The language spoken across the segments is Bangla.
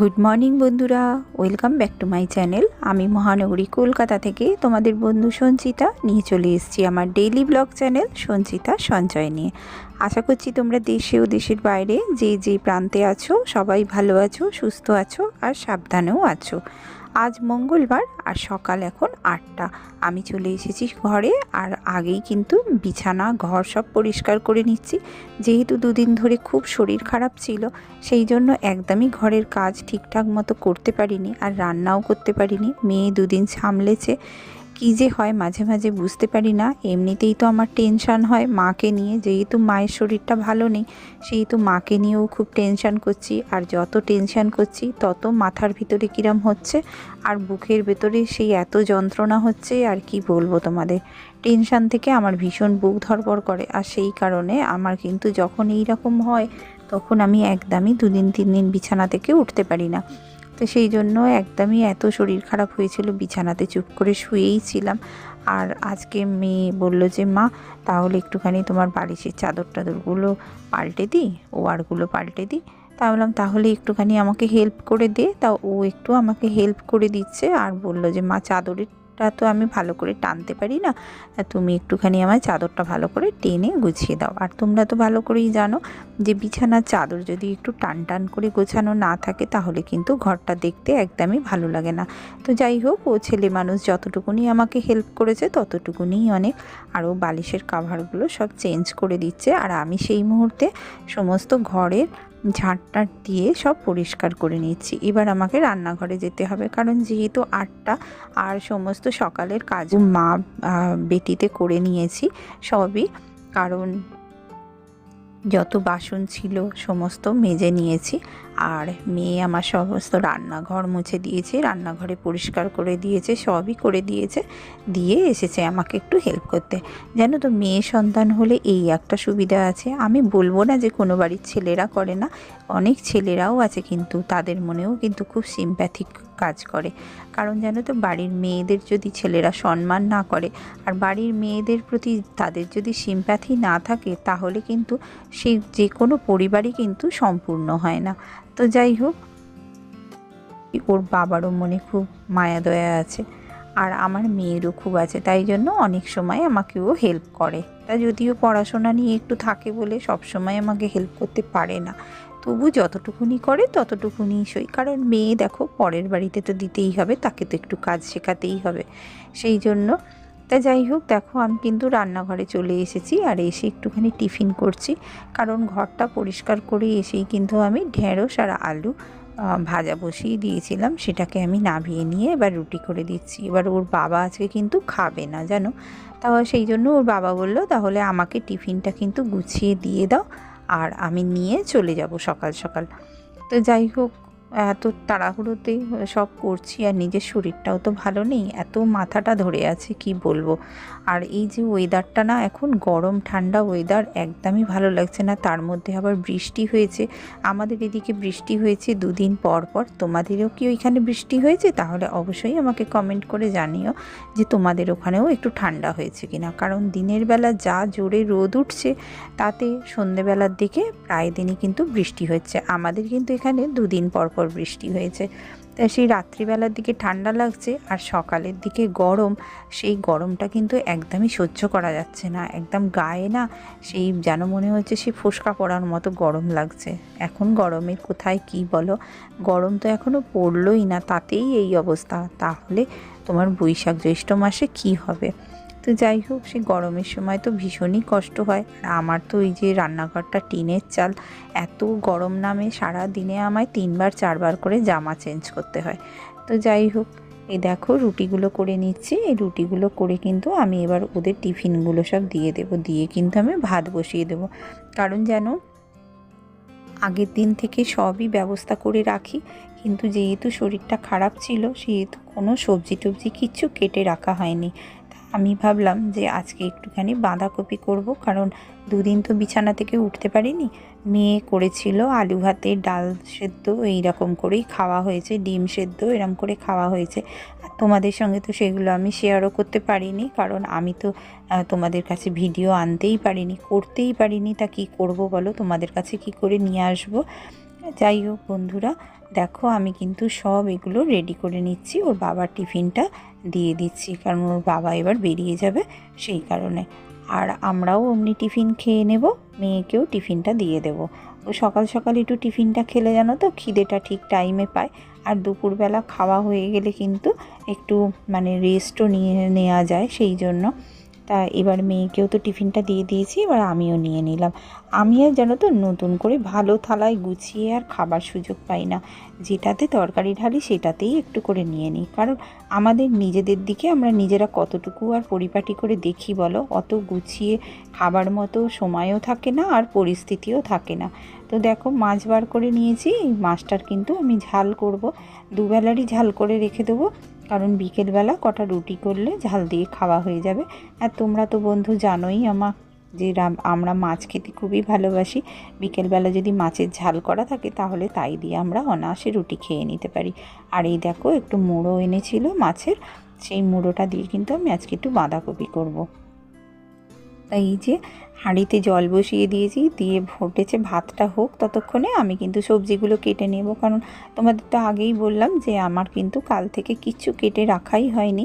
গুড মর্নিং বন্ধুরা। Welcome back to my channel আমি মহানগরী কলকাতা থেকে তোমাদের বন্ধু সঞ্চিতা নিয়ে চলে এসেছি আমার ডেইলি ব্লগ চ্যানেল সঞ্চিতা সঞ্চয় নিয়ে। আশা করছি তোমরা দেশে ও দেশের বাইরে যে যে প্রান্তে আছো, সবাই ভালো আছো, সুস্থ আছো আর সাবধানেও আছো। আজ মঙ্গলবার আর সকাল এখন আটটা। আমি চলে এসেছি ঘরে আর আগেই কিন্তু বিছানা, ঘর সব পরিষ্কার করে নিচ্ছি। যেহেতু দুদিন ধরে খুব শরীর খারাপ ছিল, সেই জন্য একদমই ঘরের কাজ ঠিকঠাক মতো করতে পারিনি আর রান্নাও করতে পারিনি। মেয়ে দুদিন সামলেছে। কী যে হয় মাঝে মাঝে বুঝতে পারি না। এমনিতেই তো আমার টেনশান হয় মাকে নিয়ে। যেহেতু মায়ের শরীরটা ভালো নেই, সেহেতু মাকে নিয়েও খুব টেনশান করছি। আর যত টেনশান করছি, তত মাথার ভিতরে কিরম হচ্ছে, আর বুকের ভেতরে সেই এত যন্ত্রণা হচ্ছে, আর কি বলব তোমাদের? টেনশান থেকে আমার ভীষণ বুক ধরপড় করে। আর সেই কারণে আমার কিন্তু যখন এই রকম হয়, তখন আমি একদমই দুদিন তিন দিন বিছানা থেকে উঠতে পারি না। তো সেই জন্য একদমই এত শরীর খারাপ হয়েছিল, বিছানাতে চুপ করে শুয়েই ছিলাম। আর আজকে মেয়ে বলল যে, মা, তাহলে একটুখানি তোমার বালিশের চাদর টাদরগুলো পাল্টে দিই ওয়ারগুলো পাল্টে দিই তা বললাম, তাহলে একটুখানি আমাকে হেল্প করে দে। তা ও একটু আমাকে হেল্প করে দিচ্ছে আর বলল যে, মা চাদরেরটা তো আমি ভালো করে টানতে পারি না। তুমি একটুখানি আমার চাদরটা ভালো করে টেনে গুছিয়ে দাও। আর তোমরা তো ভালো করেই জানো যে বিছানার চাদর যদি একটু টান টান করে গোছানো না থাকে তাহলে কিন্তু ঘরটা দেখতে একদমই ভালো লাগে না। তো যাই হোক, ও ছেলে মানুষ যতটুকুনি আমাকে হেল্প করেছে ততটুকুনি অনেক। আরও বালিশের কাভারগুলো সব চেঞ্জ করে দিচ্ছে। আর আমি সেই মুহূর্তে সমস্ত ঘরের ঝাঁটটা দিয়ে সব পরিষ্কার করে নিচ্ছি। এবার আমাকে রান্নাঘরে যেতে হবে, কারণ যেহেতু আটটা আর সমস্ত সকালের কাজ মা বেটিতে করে নিয়েছি সবই, কারণ যত বাসন ছিল সমস্ত মেজে নিয়েছি, আর মেয়ে আমার সমস্ত রান্নাঘর মুছে দিয়েছে, রান্নাঘরে পরিষ্কার করে দিয়েছে, সবই করে দিয়েছে, দিয়ে এসেছে আমাকে একটু হেল্প করতে। জানো তো, মেয়ে সন্তান হলে এই একটা সুবিধা আছে। আমি বলব না যে কোনো বাড়ির ছেলেরা করে না, অনেক ছেলেরাও আছে কিন্তু তাদের মনেও কিন্তু খুব সিম্প্যাথিক কাজ করে। কারণ জানো তো, বাড়ির মেয়েদের যদি ছেলেরা সম্মান না করে আর বাড়ির মেয়েদের প্রতি তাদের যদি সিম্প্যাথি না থাকে, তাহলে কিন্তু সেই যে কোনো পরিবারই কিন্তু সম্পূর্ণ হয় না। তো যাই হোক, ওর বাবারও মনে খুব মায়া দয়া আছে আর আমার মেয়েরও খুব আছে, তাই জন্য অনেক সময় আমাকেও হেল্প করে। তা যদিও পড়াশোনা নিয়ে একটু থাকে বলে সব সময় আমাকে হেল্প করতে পারে না। তবু যতটুকুনি করে ততটুকুনি সই। কারণ মেয়ে দেখো, পরের বাড়িতে তো দিতেই হবে, তাকে তো একটু কাজ শেখাতেই হবে। সেই জন্য, তা যাই হোক, দেখো আমি কিন্তু রান্নাঘরে চলে এসেছি আর এসে একটুখানি টিফিন করছি। কারণ ঘরটা পরিষ্কার করে এসেই কিন্তু আমি ঢেঁড়স আর আলু ভাজা বসিয়ে দিয়েছিলাম। সেটাকে আমি নামিয়ে নিয়ে এবার রুটি করে দিচ্ছি। এবার ওর বাবা আজকে কিন্তু খাবে না, জানো? তাও সেই জন্য ওর বাবা বলল, তাহলে আমাকে টিফিনটা কিন্তু গুছিয়ে দিয়ে দাও। আর আমি নিয়ে চলে যাব সকাল সকাল। তো যাই হোক এত তাড়াহুড়োতে সব করছি আর নিজের শরীরটাও তো ভালো নেই, এত মাথাটা ধরে আছে, কি বলব? আর এই যে ওয়েদারটা না এখন গরম, ঠান্ডা ওয়েদার একদমই ভালো লাগছে না, তার মধ্যে আবার বৃষ্টি হয়েছে। আমাদের এদিকে বৃষ্টি হয়েছে দুদিন পর পর, তোমাদেরও কি ওইখানে বৃষ্টি হয়েছে? তাহলে অবশ্যই আমাকে কমেন্ট করে জানিও যে তোমাদের ওখানেও একটু ঠান্ডা হয়েছে কিনা। কারণ দিনের বেলা যা জোরে রোদ উঠছে, তাতে সন্ধেবেলার দিকে প্রায় দিনই কিন্তু বৃষ্টি হচ্ছে। আমাদের কিন্তু এখানে দুদিন পর পর বৃষ্টি হয়েছে। তা সেই রাত্রিবেলার দিকে ঠান্ডা লাগছে আর সকালের দিকে গরম। সেই গরমটা কিন্তু একদমই সহ্য করা যাচ্ছে না। একদম গায়ে না সেই যেন মনে হচ্ছে সেই ফোসকা পড়ার মতো গরম লাগছে। এখন গরমের কোথায় কি বলো? গরম তো এখনও পড়লোই না, তাতেই এই অবস্থা। তাহলে তোমার বৈশাখ জ্যৈষ্ঠ মাসে কি হবে? তো যাই হোক সে গরমের সময় তো ভীষণই কষ্ট হয়। আর আমার তো এই যে রান্নাঘরটা টিনের চাল, এত গরম নামে সারা দিনে আমায় তিনবার, চারবার করে জামা চেঞ্জ করতে হয়। তো যাই হোক, এই দেখো রুটিগুলো করে নিচ্ছি। এই রুটিগুলো করে কিন্তু আমি এবার ওদের টিফিনগুলো সব দিয়ে দেবো। দিয়ে কিন্তু আমি ভাত বসিয়ে দেবো। কারণ যেন আগের দিন থেকে সবই ব্যবস্থা করে রাখি। কিন্তু যেহেতু শরীরটা খারাপ ছিল, সেহেতু কোনো সবজি টবজি কিচ্ছু কেটে রাখা হয়নি। আমি ভাবলাম যে আজকে একটুখানি বাঁধাকপি করব, কারণ দুদিন তো বিছানা থেকে উঠতে পারিনি। মেয়ে করেছিল আলু ভাতে ডাল সেদ্ধ এই রকম করেই খাওয়া হয়েছে, ডিম সেদ্ধ, এরম করে খাওয়া হয়েছে। আর তোমাদের সঙ্গে তো সেগুলো আমি শেয়ারও করতে পারিনি, কারণ আমি তো তোমাদের কাছে ভিডিও আনতেই পারিনি, করতেই পারিনি। তা কি করব বলো? তোমাদের কাছে কি করে নিয়ে আসব? যাই হোক বন্ধুরা দেখো, আমি কিন্তু সব এগুলো রেডি করে নিচ্ছি। ওর বাবার টিফিনটা দিয়ে দিচ্ছি, কারণ ওর বাবা এবার বেরিয়ে যাবে সেই কারণে। আর আমরাও অমনি টিফিন খেয়ে নেব, মেয়েকেও টিফিনটা দিয়ে দেবো। ও সকাল সকাল একটু টিফিনটা খেলে জানো তো, খিদেটা ঠিক টাইমে পায়। আর দুপুরবেলা খাওয়া হয়ে গেলে কিন্তু একটু মানে রেস্টও নিয়ে নেওয়া যায় সেই জন্য। তা এবার মেয়েকেও তো টিফিনটা দিয়ে দিয়েছি, এবার আমিও নিয়ে নিলাম। আমি আর জানো তো নতুন করে ভালো থালায় গুছিয়ে আর খাবার সুযোগ পাই না। যেটাতে তরকারি ঢালি সেটাতেই একটু করে নিয়ে নিই। কারণ আমাদের নিজেদের দিকে আমরা নিজেরা কতটুকু আর পরিপাটি করে দেখি বলো? অত গুছিয়ে খাবার মতো সময়ও থাকে না আর পরিস্থিতিও থাকে না। তো দেখো মাছ বার করে নিয়েছি, মাছটার কিন্তু আমি ঝাল করব। দুবেলারই ঝাল করে রেখে দেবো। কারণ বিকেলবেলা কটা রুটি করলে ঝাল দিয়ে খাওয়া হয়ে যাবে। আর তোমরা তো বন্ধু জানোই আমার যে আমরা মাছ খেতে খুবই ভালোবাসি। বিকেলবেলা যদি মাছের ঝাল করা থাকে তাহলে তাই দিয়ে আমরা অনায়াসে রুটি খেয়ে নিতে পারি। আর এই দেখো একটু মুড়ো এনেছিল মাছের, সেই মুড়োটা দিয়ে কিন্তু আমি আজকে একটু বাঁধাকপি করব। তাই এই যে হাঁড়িতে জল বসিয়ে দিয়েছি, দিয়ে ফুটেছে ভাতটা হোক ততক্ষণে আমি কিন্তু সবজিগুলো কেটে নেব। কারণ তোমাদের তো আগেই বললাম যে আমার কিন্তু কাল থেকে কিছু কেটে রাখাই হয়নি।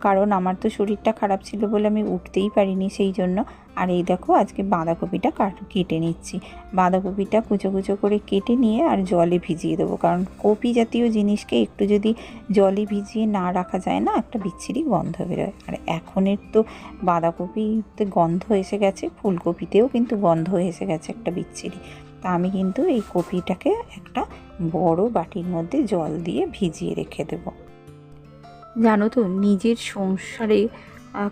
কারণ আমার তো শরীরটা খারাপ ছিল বলে আমি উঠতেই পারিনি সেই জন্য। আর এই দেখো, আজকে বাঁধাকপিটা কাট, কেটে নিচ্ছি। বাঁধাকপিটা কুচো কুচো করে কেটে নিয়ে আর জলে ভিজিয়ে দেবো। কারণ কপি জাতীয় জিনিসকে একটু যদি জলে ভিজিয়ে না রাখা যায় না, একটা বিচ্ছিরি গন্ধ বেরোয়। আর এখনের তো বাঁধাকপিতে গন্ধ এসে গেছে, ফুলকপিতেও কিন্তু গন্ধ এসে গেছে একটা বিচ্ছিরি। তা আমি কিন্তু এই কপিটাকে একটা বড় বাটির মধ্যে জল দিয়ে ভিজিয়ে রেখে দেবো। জানো তো, নিজের সংসারে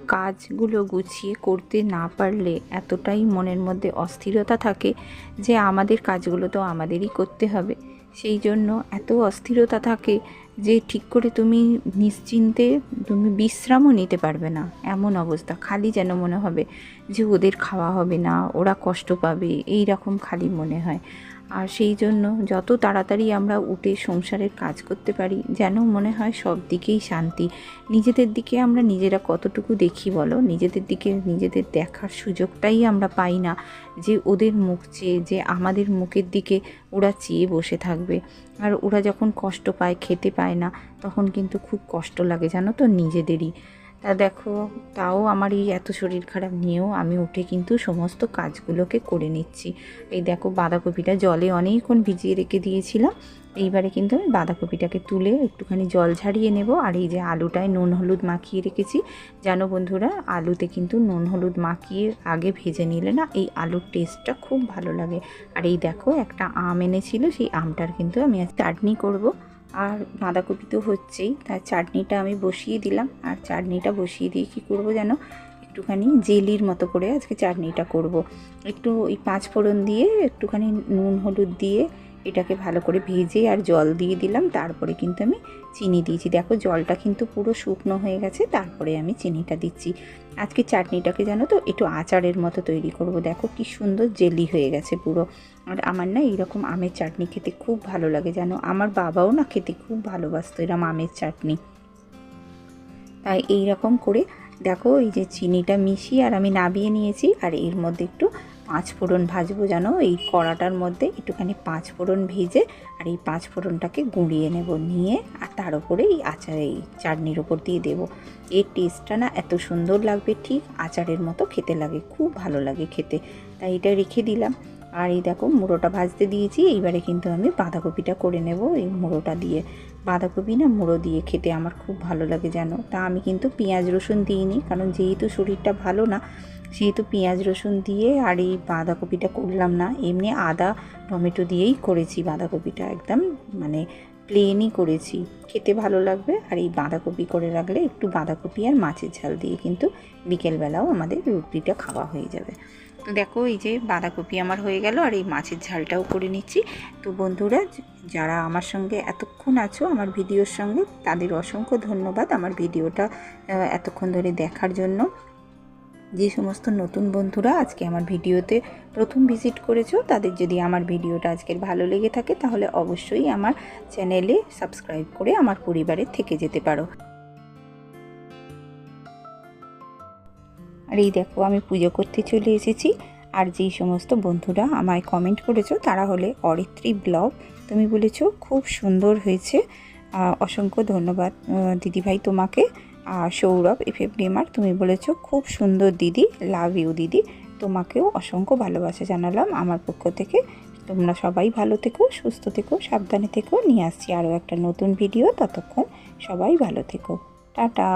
কাজগুলো গুছিয়ে করতে না পারলে এতটাই মনের মধ্যে অস্থিরতা থাকে যে আমাদের কাজগুলো তো আমাদেরই করতে হবে। সেই জন্য এত অস্থিরতা থাকে যে ঠিক করে তুমি নিশ্চিন্তে তুমি বিশ্রামও নিতে পারবে না। এমন অবস্থা, খালি যেন মনে হবে যে ওদের খাওয়া হবে না, ওরা কষ্ট পাবে এই রকম খালি মনে হয়। আর সেই জন্য যত তাড়াতাড়ি আমরা উঠে সংসারের কাজ করতে পারি, যেন মনে হয় সব দিকেই শান্তি। নিজেদের দিকে আমরা নিজেরা কতটুকু দেখি বলো? নিজেদের দিকে নিজেদের দেখার সুযোগটাই আমরা পাই না যে ওদের মুখ চেয়ে, যে আমাদের মুখের দিকে ওরা চেয়ে বসে থাকবে। আর ওরা যখন কষ্ট পায়, খেতে পায় না, তখন কিন্তু খুব কষ্ট লাগে, জানো তো? নিজেদেরই। তা দেখো, তাও আমার এই এত শরীর খারাপ নিয়েও আমি উঠে কিন্তু সমস্ত কাজগুলোকে করে নিচ্ছি। এই দেখো, বাঁধাকপিটা জলে অনেকক্ষণ ভিজিয়ে রেখে দিয়েছিলাম। এইবারে কিন্তু আমি বাঁধাকপিটাকে তুলে একটুখানি জল ঝারিয়ে নেব। আর এই যে আলুটায় নুন হলুদ মাখিয়ে রেখেছি। জানো বন্ধুরা, আলুতে কিন্তু নুন হলুদ মাখিয়ে আগে ভেজে নিলে না এই আলুর টেস্টটা খুব ভালো লাগে। আর এই দেখো, একটা আম এনেছিল, সেই আমটার কিন্তু আমি আজ চাটনি করব। আর বাঁধাকপি তো হচ্ছেই, তার চাটনিটা আমি বসিয়ে দিলাম আর চাটনিটা বসিয়ে দিয়ে কী করব যেন একটুখানি জেলির মতো করে আজকে চাটনিটা করব। একটু ওই পাঁচ ফোড়ন দিয়ে একটুখানি নুন হলুদ দিয়ে এটাকে ভালো করে ভেজে আর জল দিয়ে দিলাম। তারপরে কিন্তু আমি চিনি দিয়েছি। দেখো, জলটা কিন্তু পুরো শুকনো হয়ে গেছে। তারপরে আমি চিনিটা দিচ্ছি। আজকে চাটনিটাকে জানো তো, একটু আচারের মতো তৈরি করব। দেখো, কি সুন্দর জেলি হয়ে গেছে পুরো। আর আমার না এইরকম আমের চাটনি খেতে খুব ভালো লাগে জানো। আমার বাবাও না খেতে খুব ভালোবাসতো এরম আমের চাটনি। তাই এই রকম করে দেখো, এই যে চিনিটা মিশিয়ে আর আমি নাবিয়ে নিয়েছি। আর এর মধ্যে একটু পাঁচ ফোড়ন ভাজবো যেন এই কড়াটার মধ্যে একটুখানি পাঁচ ফোড়ন ভেজে আর এই পাঁচ ফোড়নটাকে গুঁড়িয়ে নেব, নিয়ে আর তার উপরে এই আচার এই চাটনির ওপর দিয়ে দেবো। এর টেস্টটা না এত সুন্দর লাগবে, ঠিক আচারের মতো খেতে লাগে, খুব ভালো লাগে খেতে। তাই এটা রেখে দিলাম। আর এই দেখো মুড়োটা ভাজতে দিয়েছি, এইবারে কিন্তু আমি বাঁধাকপিটা করে নেব এই মুড়োটা দিয়ে। বাঁধাকপি না মুড়ো দিয়ে খেতে আমার খুব ভালো লাগে জানো। তা আমি কিন্তু পেঁয়াজ রসুন দিইনি, কারণ যেহেতু শরীরটা ভালো না সেহেতু পেঁয়াজ রসুন দিয়ে আর এই বাঁধাকপিটা করলাম না, এমনি আদা, টমেটো দিয়েই করেছি বাঁধাকপিটা একদম মানে প্লেনই করেছি। খেতে ভালো লাগবে, আর এই বাঁধাকপি করে রাখলে একটু বাঁধাকপি আর মাছের ঝাল দিয়ে কিন্তু বিকেলবেলাও আমাদের রুটিটা খাওয়া হয়ে যাবে। তো দেখো এই যে বাঁধাকপি আমার হয়ে গেল, আর এই মাছের ঝালটাও করে নিচ্ছি। তো বন্ধুরা, যারা আমার সঙ্গে এতক্ষণ আছো, আমার ভিডিওর সঙ্গে, তাদের অসংখ্য ধন্যবাদ আমার ভিডিওটা এতক্ষণ ধরে দেখার জন্য। যে সমস্ত নতুন বন্ধুরা আজকে আমার ভিডিওতে প্রথম ভিজিট করেছ, তাদের যদি আমার ভিডিওটা আজকের ভালো লেগে থাকে, তাহলে অবশ্যই আমার চ্যানেলে সাবস্ক্রাইব করে আমার পরিবারে থেকে যেতে পারো। আর এই দেখো, আমি পুজো করতে চলে এসেছি। আর যেই সমস্ত বন্ধুরা আমায় কমেন্ট করেছ, তারা হলে অরিত্রী ব্লগ। তুমি বলেছ, খুব সুন্দর হয়েছে। অসংখ্য ধন্যবাদ। দিদিভাই তোমাকে। সৌরভ এফএফ এফ গেমার তুমি বলেছ, খুব সুন্দর দিদি লাভ ইউ দিদি। তোমাকেও অসংখ্য ভালোবাসা জানালাম আমার পক্ষ থেকে। তোমরা সবাই ভালো থেকো, সুস্থ থেকো, সাবধানে থেকো। নিয়ে আসছি আরও একটা নতুন ভিডিও ততক্ষণ সবাই ভালো থেকো। টাটা।